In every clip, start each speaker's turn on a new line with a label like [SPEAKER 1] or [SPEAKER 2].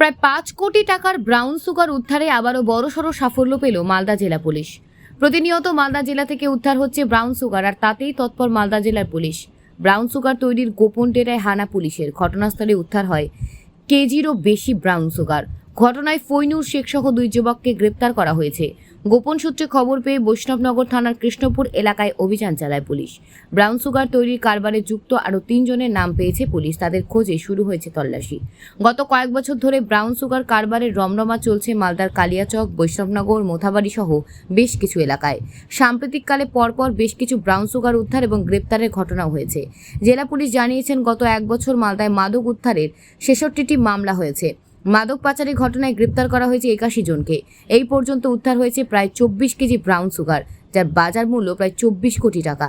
[SPEAKER 1] প্রায় পাঁচ কোটি টাকার ব্রাউন সুগার উদ্ধারে আবারও বড়সড় সাফল্য পেল মালদা জেলা পুলিশ। প্রতিনিয়ত মালদা জেলা থেকে উদ্ধার হচ্ছে ব্রাউন সুগার, আর তাতেই তৎপর মালদা জেলার পুলিশ। ব্রাউন সুগার তৈরির গোপন ডেরায় হানা পুলিশের। ঘটনাস্থলে উদ্ধার হয় কেজিরও বেশি ব্রাউন সুগার। ঘটনায় ফৈনুর শেখ সহ দুই যুবককে গ্রেপ্তার করা হয়েছে। গোপন সূত্রে খবর পেয়ে বৈষ্ণবনগর থানার কৃষ্ণপুর এলাকায় অভিযান চালায় পুলিশ। ব্রাউন সুগার তৈরির কারবারে যুক্ত আরও তিনজনের নাম পেয়েছে পুলিশ। তাদের খোঁজে শুরু হয়েছে তল্লাশি। গত কয়েক বছর ধরে ব্রাউন সুগার কারবারের রমরমা চলছে মালদার কালিয়াচক, বৈষ্ণবনগর মোথাবাড়ি সহ বেশ কিছু এলাকায়। সাম্প্রতিককালে পরপর বেশ কিছু ব্রাউন সুগার উদ্ধার এবং গ্রেপ্তারের ঘটনাও হয়েছে। জেলা পুলিশ জানিয়েছেন, গত এক বছর মালদায় মাদক উদ্ধারের ছেষট্টিটি মামলা হয়েছে। মাদক পাচারের ঘটনায় গ্রেপ্তার করা হয়েছে একাশি জনকে। এই পর্যন্ত উদ্ধার হয়েছে প্রায় চব্বিশ কেজি ব্রাউন সুগার যার বাজার মূল্য প্রায় চব্বিশ কোটি টাকা।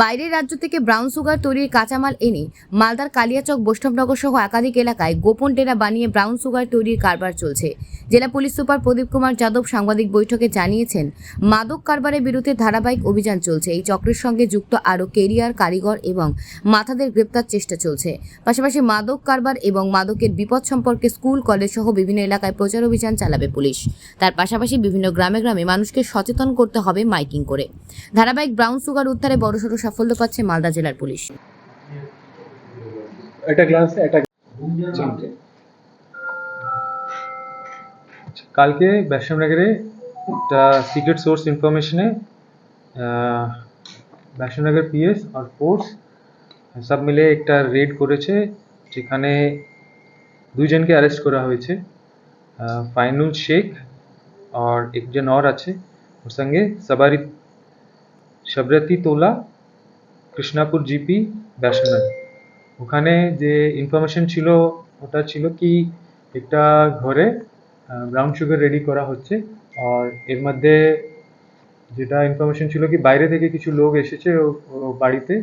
[SPEAKER 1] বাইরের রাজ্য থেকে ব্রাউন সুগার তৈরির কাঁচামাল এনে মালদার কালিয়াচক বৈষ্ণবনগর সহ একাধিক এলাকায় গোপন ডেরা বানিয়ে ব্রাউন সুগার তৈরির কারবার চলছে। জেলা পুলিশ সুপার প্রদীপ কুমার যাদব সাংবাদিক বৈঠকে জানিয়েছেন, মাদক কারবারের বিরুদ্ধে ধারাবাহিক অভিযান চলছে। এই চক্রের সঙ্গে যুক্ত আরও কেরিয়ার, কারিগর এবং মাথাদের গ্রেপ্তার চেষ্টা চলছে। পাশাপাশি মাদক কারবার এবং মাদকের বিপদ সম্পর্কে স্কুল, কলেজ সহ বিভিন্ন এলাকায় প্রচার অভিযান চালাবে পুলিশ। তার পাশাপাশি বিভিন্ন গ্রামে গ্রামে মানুষকে সচেতন করতে হবে মাইকিং করে। ধারাবাহিক ব্রাউন সুগার উদ্ধারে বড়সড় সাফল্য পাচ্ছে মালদা জেলার পুলিশ।
[SPEAKER 2] কালকে বৈষ্ণবনগরে একটা সিক্রেট সোর্স ইনফরমেশনে বৈষ্ণবনগর পিএস আর ফোর্স সব মিলে একটা রেড করেছে, যেখানে দুইজনকে অ্যারেস্ট করা হয়েছে ফাইনুল শেখ আর একজন और আছে, ওর সঙ্গে সবারি শবরতি তোলা কৃষ্ণাপুর জিপি বৈষ্ণবনগর ওখানে যে ইনফরমেশন ছিল, ওটা ছিল কি, একটা ঘরে ব্রাউন সুগার রেডি করা হচ্ছে। আর এর মধ্যে যেটা ইনফরমেশন ছিল কি, বাইরে থেকে কিছু লোক এসেছে ও বাড়িতে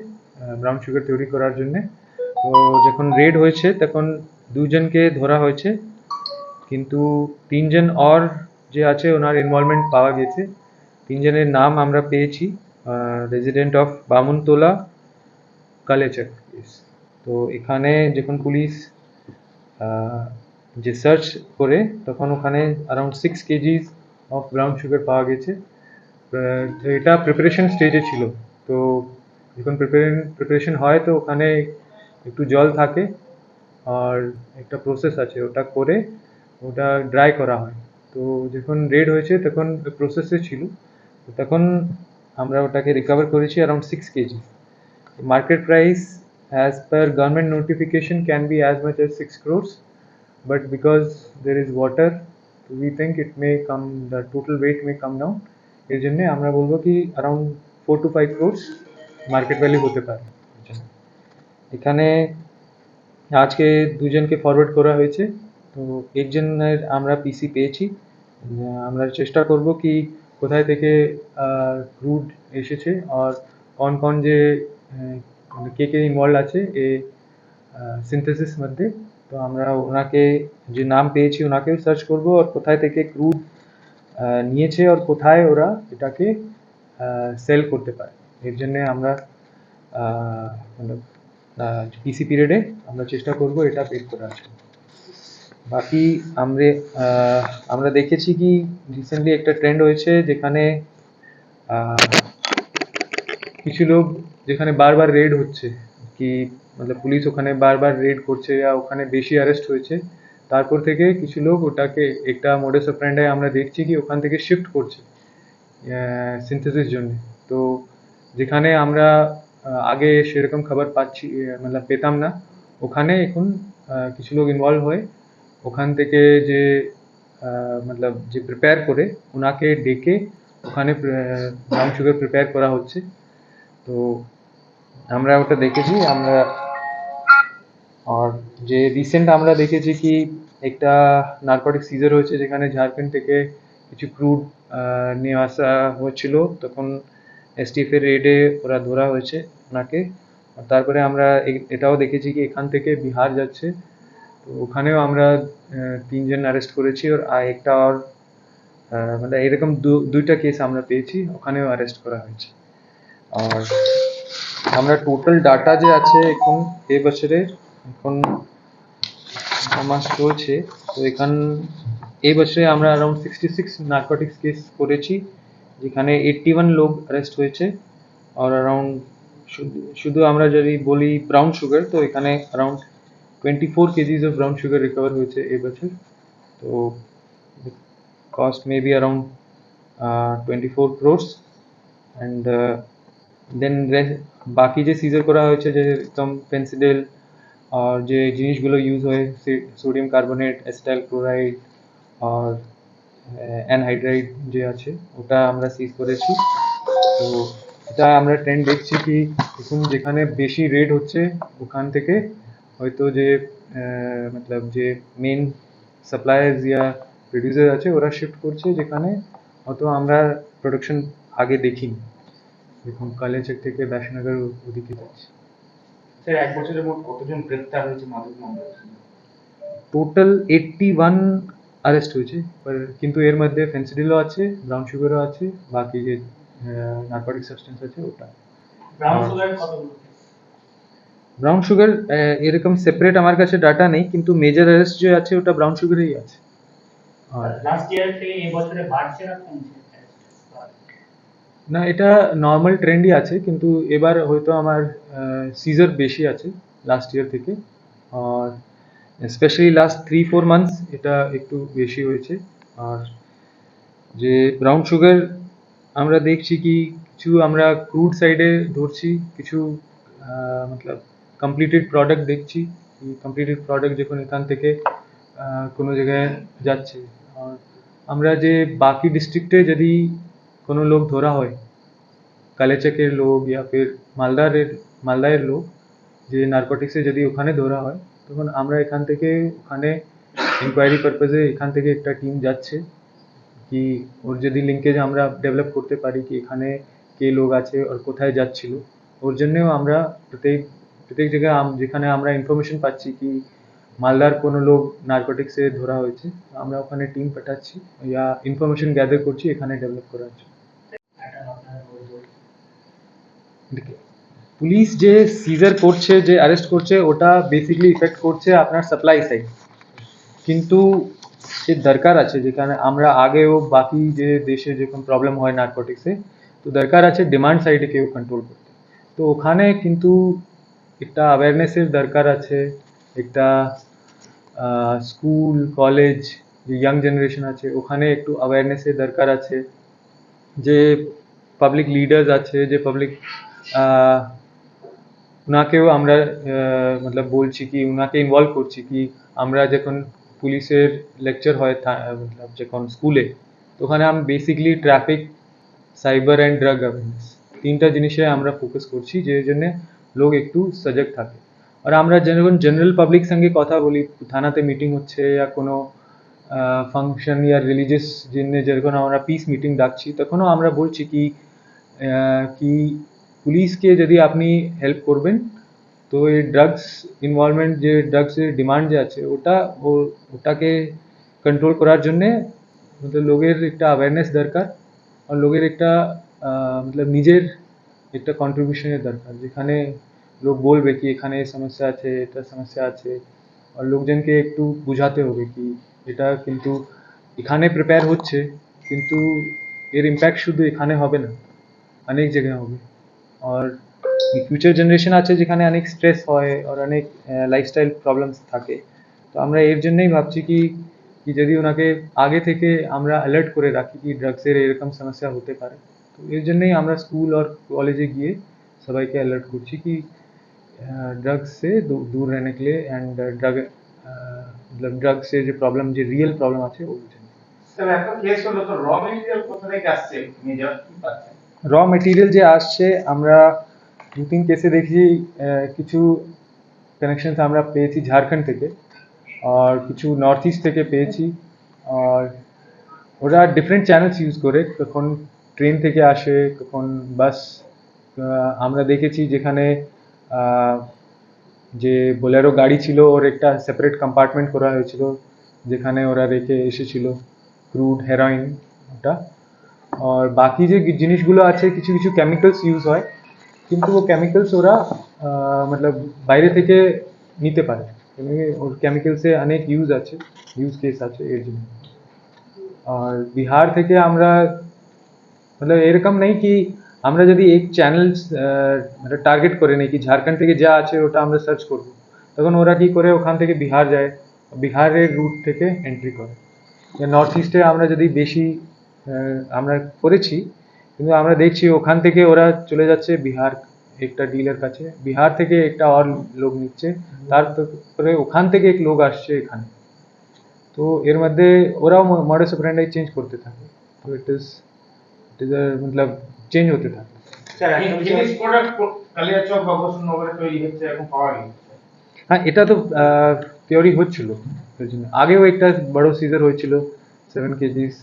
[SPEAKER 2] ব্রাউন সুগার তৈরি করার জন্য। তো যখন রেড হয়েছে, তখন দুজনকে ধরা হয়েছে। কিন্তু তিনজন অর যে আছে, ওনার ইনভলভমেন্ট পাওয়া গেছে। তিনজনের নাম আমরা পেয়েছি। Resident of Bamuntala, Kalechak place তো এখানে যখন পুলিশ যে সার্চ করে, তখন ওখানে around six kgs of brown sugar পাওয়া গেছে। এটা প্রিপারেশন স্টেজে ছিল। তো যখন প্রিপারেশন হয়, তো ওখানে একটু জল থাকে আর একটা প্রসেস আছে। ওটা করে ওটা ড্রাই করা হয়। তো যখন রেড হয়েছে, তখন প্রসেসে ছিল। তখন আমরা ওটাকে রিকভার করেছি around six KG market price as per government notification can be as much as 6 crores but because there is water we think it may come the total weight may come down এর জন্য আমরা বলবো কি around four to five crores market value হতে পারে এর জন্য। এখানে আজকে দুজনকে ফরওয়ার্ড করা হয়েছে তো একজনের আমরা পিসি পেয়েছি আহ, আমরা চেষ্টা করব কি কোথায় থেকে ক্রুড এসেছে আর কোন কোন যে মানে কে কে ইনভলভ আছে এ সিনথেসিস মধ্যে। তো আমরা ওনাকে যে নাম পেয়েছি ওনাকেও সার্চ করব আর কোথায় থেকে ক্রুড নিয়েছে আর কোথায় ওরা এটাকে সেল করতে পারে। এর জন্য আমরা পিসি পিরিয়ডে আমরা চেষ্টা করব এটা বের করার জন্য। বাকি আমরা আমরা দেখেছি কি রিসেন্টলি একটা ট্রেন্ড হয়েছে যেখানে কিছু লোক যেখানে বারবার রেড হচ্ছে। কি মানে পুলিশ ওখানে বারবার রেড করছে বা ওখানে বেশি অ্যারেস্ট হয়েছে। তারপর থেকে কিছু লোক ওটাকে একটা মোডেস অফ্রেন্ডায় আমরা দেখছি কি ওখান থেকে শিফট করছে সিনথেসিস জন্য। তো যেখানে আমরা আগে সেরকম খবর পাচ্ছি মানে পেতাম না। ওখানে এখন কিছু লোক ইনভলভ হয়ে। ওখান থেকে যে মতলব যে প্রিপেয়ার করে ওনাকে ডেকে ওখানে ব্রাউন সুগার প্রিপেয়ার করা হচ্ছে। তো আমরা ওটা দেখেছি, আমরা আর যে রিসেন্ট আমরা দেখেছি কি একটা নার্কোটিক সিজার হয়েছে যেখানে ঝাড়খণ্ড থেকে কিছু ক্রুড নিয়ে আসা হয়েছিল তখন এসটিএফ এর রেডে ওরা ধরা হয়েছে ওনাকে। তারপরে আমরা এটাও দেখেছি কি এখান থেকে বিহার যাচ্ছে। তো ওখানেও আমরা তিনজন অ্যারেস্ট করেছি। আর আর একটা আর মানে এরকম দুইটা কেস আমরা পেয়েছি। ওখানেও অ্যারেস্ট করা হয়েছে। আর আমরা টোটাল ডাটা যে আছে এখন এই বছরের এখন মাস চলছে। তো এখান এই বছরে আমরা around sixty six narcotics case করেছি, যেখানে এইট্টি ওয়ান লোক অ্যারেস্ট হয়েছে। আর অ্যারাউন্ড শুধু আমরা যদি বলি ব্রাউন সুগার তো এখানে around twenty four kgs of brown sugar recover হয়েছে এই বছর। তো be around uh, 24 crores and uh, then re- বাকি যে সিজার করা হয়েছে যেরকম পেন্সিডেল আর যে জিনিসগুলো ইউজ হয় সোডিয়াম কার্বনেট অ্যাসিটাইল ক্লোরাইড আর অ্যানহাইড্রাইড যে আছে ওটা আমরা সিজ করেছি। তো এটা আমরা ট্রেন্ড দেখছি কি এখন যেখানে বেশি রেট হচ্ছে ওখান থেকে হয়তো যে মতলব যে মেন সাপ্লায়ার্স ইয়া প্রডিউসার আছে ওরা শিফট করছে যেখানে হয়তো আমরা প্রোডাকশন আগে দেখিনি দেখুন কালেচক থেকে ব্যাসনগর ওদিকে যাচ্ছে
[SPEAKER 3] স্যার এক বছরের মোট কতজন গ্রেপ্তার হয়েছে মাদক মামলায়
[SPEAKER 2] টোটাল এইট্টি ওয়ান অ্যারেস্ট হয়েছে पर- কিন্তু এর মধ্যে ফেন্সিডিলও আছে ব্রাউন সুগারও আছে বাকি যে নার্কোটিক সাবস্টেন্স আছে ওটা
[SPEAKER 3] ব্রাউন। সুগার কতগুলো
[SPEAKER 2] ব্রাউন সুগার এরকম সেপারেট আমার কাছে ডাটা নেই কিন্তু মেজর অ্যারেস্ট যে আছে ওটা ব্রাউন সুগারেই আছে। আর
[SPEAKER 3] লাস্ট ইয়ার থেকে এই বছরে বাড়ছে না কমছে?
[SPEAKER 2] না এটা নর্মাল ট্রেন্ডই আছে কিন্তু এবার হয়তো আমার সিজার বেশি আছে লাস্ট ইয়ার থেকে। আর specially last three four months এটা একটু বেশি হয়েছে। আর যে ব্রাউন সুগার আমরা দেখছি কি কিছু আমরা ক্রুড সাইডে ধরছি কিছু মতলব কমপ্লিটেড প্রোডাক্ট দেখছি কমপ্লিটেড প্রোডাক্ট যখন এখান থেকে আহ, কোনো জায়গায় যাচ্ছে। আর আমরা যে বাকি ডিস্ট্রিক্টে যদি কোনো লোক ধরা হয় কালেচকের লোক ইয়া ফির মালদারের মালদায়ের লোক যে নার্কোটিক্সে যদি ওখানে ধরা হয় তখন আমরা এখান থেকে ওখানে ইনকোয়ারি পারপাজে এখান থেকে একটা টিম যাচ্ছে। কি ওর যদি লিঙ্কেজ আমরা ডেভেলপ করতে পারি কি এখানে কে লোক আছে আর কোথায় যাচ্ছিল ওর জন্যেও আমরা প্রত্যেক প্রত্যেক জায়গায় আম- যেখানে আমরা ইনফরমেশন পাচ্ছি কি মালদার কোনো লোক নার্কোটিক্সে ধরা হয়েছে আমরা ওখানে টিম পাঠাচ্ছি ইয়া ইনফরমেশন গ্যাদার করছি এখানে ডেভেলপ করার জন্য দেখে, পুলিশ যে সিজার করছে যে অ্যারেস্ট করছে ওটা বেসিক্যালি ইফেক্ট করছে আপনার সাপ্লাই সাইড কিন্তু যে দরকার আছে যেখানে আমরা আগেও বাকি যে দেশে যেরকম প্রবলেম হয় নার্কোটিক্সে তো দরকার আছে ডিমান্ড সাইডে কেউ কন্ট্রোল করতে। তো ওখানে কিন্তু একটা অ্যাওয়ারনেসের দরকার আছে, একটা স্কুল কলেজ যে ইয়াং জেনারেশন আছে, ওখানে একটু অ্যাওয়ারনেসের দরকার আছে। যে পাবলিক লিডার্স আছে, যে পাবলিক ওনাকেও আমরা মতলব বলছি কি ওনাকে ইনভলভ করছি কি, আমরা যখন পুলিশের লেকচার হয় মতলব যখন স্কুলে তো ওখানে আমি basically traffic cyber and drug awareness তিনটা জিনিসে আমরা ফোকাস করছি, যে জন্য লোক একটু সজাগ থাকে। আর আমরা যখন জেনারেল পাবলিক সঙ্গে কথা বলি, থানাতে মিটিং হচ্ছে या কোনো ফাংশন या রিলিজিয়াস জন্য যখন আমরা পিস মিটিং ডাকছি, তখনও আমরা বলছি কি কি পুলিশকে যদি আপনি হেল্প করবেন, তো এই ড্রাগস ইনভলভমেন্ট যে ড্রাগসের ডিমান্ড যে আছে, ওটা ওটাকে কন্ট্রোল করার জন্যে লোকের একটা অ্যাওয়ারনেস দরকার। আর লোকের একটা মতলব নিজের একটা কন্ট্রিবিউশনের দরকার। যেখানে লোক বলবে কি এখানে সমস্যা আছে, এটা সমস্যা আছে, আর লোকজনকে একটু বোঝাতে হবে কি এটা কিন্তু এখানে প্রিপেয়ার হচ্ছে, কিন্তু এর ইম্প্যাক্ট শুধু এখানে হবে না, অনেক জায়গায় হবে। আর ফিউচার জেনারেশন আছে যেখানে অনেক স্ট্রেস হয় আর অনেক লাইফস্টাইল প্রবলেমস থাকে। তো আমরা এর জন্যই ভাবছি কি কি যদি ওনাকে আগে থেকে আমরা অ্যালার্ট করে রাখি কি ড্রাগসের এরকম সমস্যা হতে পারে। এর জন্যই আমরা স্কুল আর কলেজে গিয়ে সবাইকে অ্যালার্ট করছি কি ड्रग्स से दू- दूर रहने के लिए एंड ड्रग मतलब ड्रग से जो प्रॉब्लम जो रियल प्रॉब्लम আছে ওর জন্য
[SPEAKER 3] স্যার একটা কেস হলো তো র মেটেরিয়াল কোথা থেকে আসছে মেজর কি পাচ্ছেন
[SPEAKER 2] র মেটেরিয়াল যে আসছে আমরা দু তিন কেসে দেখি আহ, কিছু কানেকশন আমরা পেয়েছি ঝাড়খণ্ড থেকে আর কিছু নর্থ ইস্ট থেকে পেয়েছি আর ওরা ডিফারেন্ট চ্যানেলস ইউজ করে কখন ট্রেন থেকে আসে কখন বাস আমরা দেখেছি যেখানে যে বোলেরো গাড়ি ছিল, ওর একটা সেপারেট কম্পার্টমেন্ট করা হয়েছিল, যেখানে ওরা রেখে এসেছিল ক্রুড হেরোইন ওটা। আর বাকি যে জিনিসগুলো আছে, কিছু কিছু কেমিক্যালস ইউজ হয়, কিন্তু ও কেমিক্যালস ওরা মতলব বাইরে থেকে নিতে পারে। ওর কেমিক্যালসে অনেক ইউজ আছে ইউজ কেস আছে এর জন্য। আর বিহার থেকে আমরা मतलब এরকম নেই কি আমরা যদি এক চ্যানেল মানে টার্গেট করে নেই কি ঝাড়খণ্ড থেকে যা আছে ওটা আমরা সার্চ করব তখন ওরা কি করে ওখান থেকে বিহার যায় বিহারের রুট থেকে এন্ট্রি করে নর্থ ইস্টে আমরা যদি বেশি আহ, আমরা করেছি কিন্তু আমরা দেখছি ওখান থেকে ওরা চলে যাচ্ছে বিহার একটা ডিলের কাছে বিহার থেকে একটা আর লোক নিচ্ছে তারপরে ওখান থেকে এক লোক আসছে এখানে তো এর মধ্যে ওরাও মডাস অপারেন্ডাই চেঞ্জ করতে থাকে তো it is is Matlab change হতে থাকে
[SPEAKER 3] স্যার এই জিনিস প্রোডাক্ট বা বসুনগরে তৈরি হচ্ছে এখন পাওয়া গেছে।
[SPEAKER 2] হ্যাঁ এটা তো থিওরি হচ্ছিল। আগেও একটা বড় সিজার হয়েছিল সেভেন কেজিস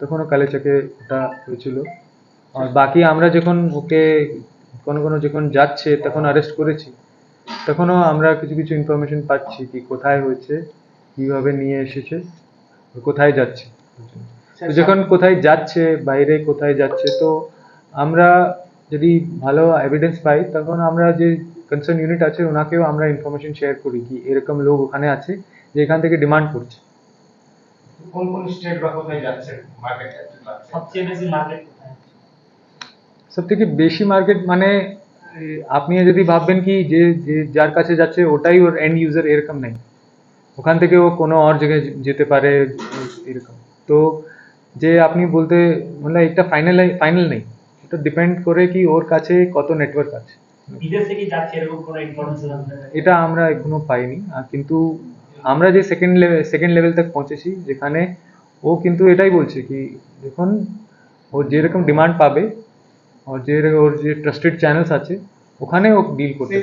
[SPEAKER 2] তখনও কালেচাকে ওটা হয়েছিল। আর বাকি আমরা যখন ওকে কোনো কোনো যখন যাচ্ছে তখন অ্যারেস্ট করেছি। তখনও আমরা কিছু কিছু ইনফরমেশন পাচ্ছি কি কোথায় হয়েছে কীভাবে নিয়ে এসেছে কোথায় যাচ্ছে। তো যখন কোথায় যাচ্ছে বাইরে কোথায় যাচ্ছে তো আমরা যদি ভালো এভিডেন্স পাই তখন আমরা যে কনসার্ন ইউনিট আছে ওনাকেও আমরা ইনফরমেশন শেয়ার করি কি এরকম লোক ওখানে আছে যে এখান থেকে ডিমান্ড করছে।
[SPEAKER 3] কোন কোন স্টেট বা কোথায় যাচ্ছে মার্কেট
[SPEAKER 4] সবচেয়ে বেশি মার্কেট কোথায়?
[SPEAKER 2] সব থেকে বেশি মার্কেট মানে আপনি যদি ভাববেন কি যে যে যার কাছে যাচ্ছে ওটাই ওর এন্ড ইউজার এরকম নেই। ওখান থেকে ও কোনো আর জায়গায় যেতে পারে এরকম। তো যে আপনি বলতে মানে এটা ফাইনাল ফাইনাল নেই। এটা ডিপেন্ড করে কি ওর কাছে কত নেটওয়ার্ক আছে।
[SPEAKER 4] বিদেশে কি যাচ্ছে এরকম কোনো ইনফরমেশন আপনার
[SPEAKER 2] এটা আমরা এখনও পাইনি। আর কিন্তু আমরা যে সেকেন্ড লেভেল সেকেন্ড লেভেল তক পৌঁছেছি যেখানে ও কিন্তু এটাই বলছে কি যখন ও যেরকম ডিমান্ড পাবে ওর যে ওর যে ট্রাস্টেড চ্যানেলস আছে ওখানে ও ডিল করতে